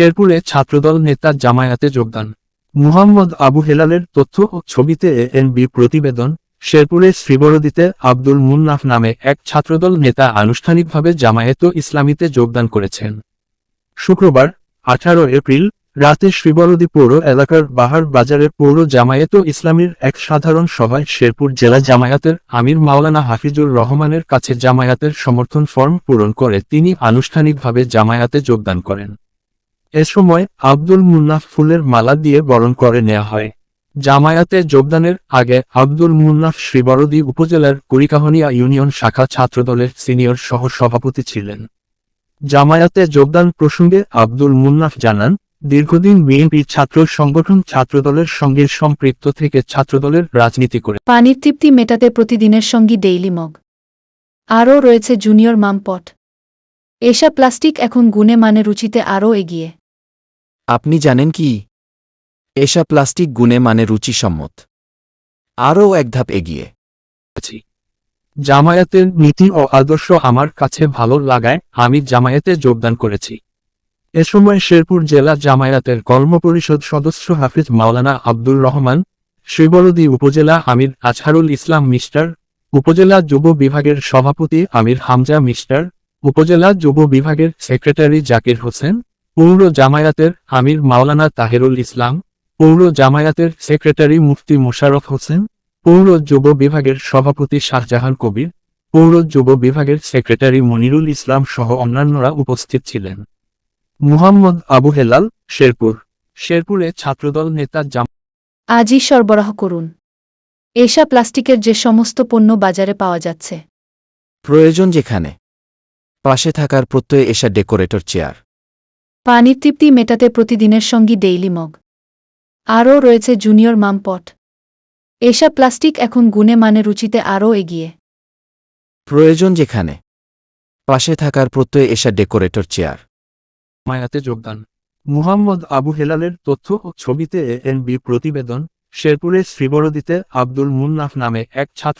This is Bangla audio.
শেরপুরে ছাত্রদল নেতা জামায়াতে যোগদান। মুহাম্মদ আবু হেলালের তথ্য ও ছবিতে এএনবি প্রতিবেদন, শেরপুরে শ্রীবরদীতে আব্দুল মুন্নাফ নামে এক ছাত্রদল নেতা আনুষ্ঠানিকভাবে জামায়াত ইসলামীতে যোগদান করেছেন। শুক্রবার, আঠারো এপ্রিল, রাতে শ্রীবরদী পৌর এলাকার বাহার বাজারের পৌর জামায়াত ইসলামীর এক সাধারণ সভায় শেরপুর জেলা জামায়াতের আমির মাওলানা হাফিজুর রহমানের কাছে জামায়াতের সমর্থন ফর্ম পূরণ করে তিনি আনুষ্ঠানিকভাবে জামায়াতে যোগদান করেন। এ সময় আব্দুল মুন্নাফ ফুলের মালা দিয়ে বরণ করে নেওয়া হয়। জামায়াতে যোগদানের আগে আব্দুল মুন্নাফ শ্রীবরদী উপজেলার কুড়িকাহনিয়া ইউনিয়ন শাখা ছাত্রদলের সিনিয়র সহ সভাপতি ছিলেন। জামায়াতে যোগদান প্রসঙ্গে আব্দুল মুন্নাফ জানান, দীর্ঘদিন বিএনপি ছাত্র সংগঠন ছাত্রদলের সঙ্গে সম্পৃক্ত থেকে ছাত্রদলের রাজনীতি করে। পানির তৃপ্তি মেটাতে প্রতিদিনের সঙ্গী ডেইলি মগ। আরও রয়েছে জুনিয়র মামপট। এসা প্লাস্টিক এখন গুণে মানে রুচিতে আরও এগিয়ে। আপনি জানেন কি? এসা প্লাস্টিক গুণে মানে রুচিসম্মত। আরও এক ধাপ এগিয়ে। জামায়াতের নীতি ও আদর্শ আমার কাছে ভালো লাগায়, আমি জামায়াতে যোগদান করেছি। এ সময় শেরপুর জেলা জামায়াতের কর্মপরিষদ সদস্য হাফিজ মাওলানা আব্দুর রহমান শ্রীবরদী উপজেলা আমির আজহারুল ইসলাম মিস্টার, উপজেলা যুব বিভাগের সভাপতি আমির হামজা মিস্টার, উপজেলা যুব বিভাগের সেক্রেটারি জাকির হোসেন পৌর জামায়াতের আমির মাওলানা তাহেরুল ইসলাম পৌর জামায়াতের সেক্রেটারি মুফতি মোশাররফ হোসেন পৌর যুব বিভাগের সভাপতি শাহজাহান কবির পৌর যুব বিভাগের সেক্রেটারি মনিরুল ইসলাম সহ অন্যান্যরা উপস্থিত ছিলেন। মুহাম্মদ আবু হেলাল শেরপুর। শেরপুরে ছাত্রদল নেতা জাম আজই সরবরাহ করুন। এসা প্লাস্টিকের যে সমস্ত পণ্য বাজারে পাওয়া যাচ্ছে। প্রয়োজন যেখানে। পাশে থাকার প্রত্যয়ে এসা ডেকোরেটর চেয়ার। পানির তৃপ্তি মেটাতে প্রতিদিনের সঙ্গী ডেইলি মগ। আরও রয়েছে জুনিয়র মামপট। এসা প্লাস্টিক এখন গুণে মানে রুচিতে আরও এগিয়ে। প্রয়োজন যেখানে। পাশে থাকার প্রত্যয়ে এসা ডেকোরেটর চেয়ার। মায়াতে যোগদান। মুহাম্মদ আবু হেলালের তথ্য ও ছবিতে এএনবি প্রতিবেদন শেরপুরে শ্রীবরদীতে আব্দুল মুন্নাফ নামে এক ছাত্র